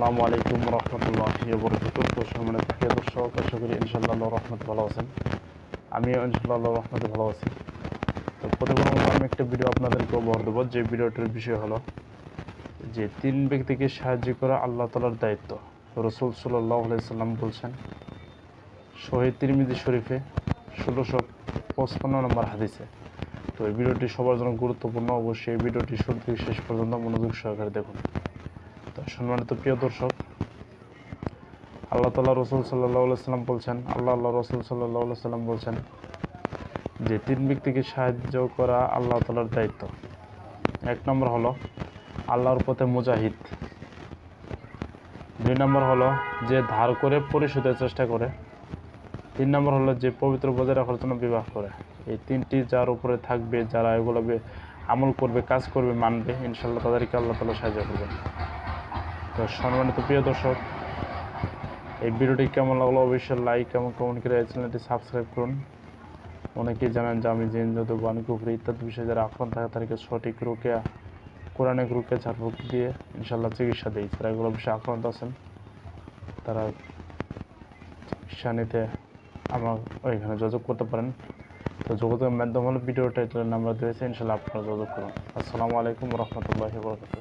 আসসালামু আলাইকুম রহমতুল্লাহ বরকত সম্মানিত প্রিয় দর্শক, আশা করি ইনশাল্লাহ রহমত ভালো আছেন। আমিও ইনশাল্লাহ রহমতে ভালো আছি। তো প্রতিবার আমি একটা ভিডিও আপনাদেরকে উপহার দেবো। যে ভিডিওটির বিষয় হলো যে তিন ব্যক্তিকে সাহায্য করা আল্লাহ তালার দায়িত্ব। রসুল সাল্লাহ সাল্লাম বলছেন, শহীদ তিরমিজি শরীফে ষোলোশো পঁচপান্ন নম্বর হাদিসে। তো এই ভিডিওটি সবার জন্য গুরুত্বপূর্ণ। অবশ্যই এই ভিডিওটি শুরু থেকে শেষ পর্যন্ত মনোযোগ সহকারে দেখুন। সম্মানিত প্রিয় দর্শক, আল্লাহ তাল্লাহ রসুল সাল্লাহ সাল্লাম বলছেন, আল্লাহ আল্লাহ রসুল সাল্লাহ সাল্লাম বলছেন যে তিন ব্যক্তিকে সাহায্য করা আল্লাহ তালার দায়িত্ব। এক নম্বর হলো আল্লাহর পথে মুজাহিদ। দুই নম্বর হলো যে ধার করে পরিশোধের চেষ্টা করে। তিন নম্বর হলো যে পবিত্র বজায় রাখার জন্য বিবাহ করে। এই তিনটি যার উপরে থাকবে, যারা এগুলো আমল করবে, কাজ করবে, মানবে ইনশাল্লাহ তাদেরকে আল্লাহ তালা সাহায্য করবে তো সম্মানিত প্রিয় দর্শক, এই ভিডিওটি কেমন লাগল অবশ্যই লাইক এবং কমেন্ট করে চ্যানেলটি সাবস্ক্রাইব করুন। অনেকেই জানেন যে আমি জিন যত বাণিকুফরি ইত্যাদি বিষয়ে যারা আক্রান্ত থাকে তাদেরকে সঠিক রোকে কোরআনিক রোকে ঝাড়ফুঁক দিয়ে ইনশাল্লাহ চিকিৎসা দিই। যারা এগুলো বিষয়ে আক্রান্ত আছেন, তারা চিকিৎসা নিতে আমার ওইখানে যোগাযোগ করতে পারেন। তো যোগাযোগের মাধ্যম হলো ভিডিও টাইটেলের নাম্বার দিয়েছে ইনশাল্লাহ আপনারা যোগাযোগ করুন। আসসালামু আলাইকুম রহমতুল্লাহি বরকাতুহ।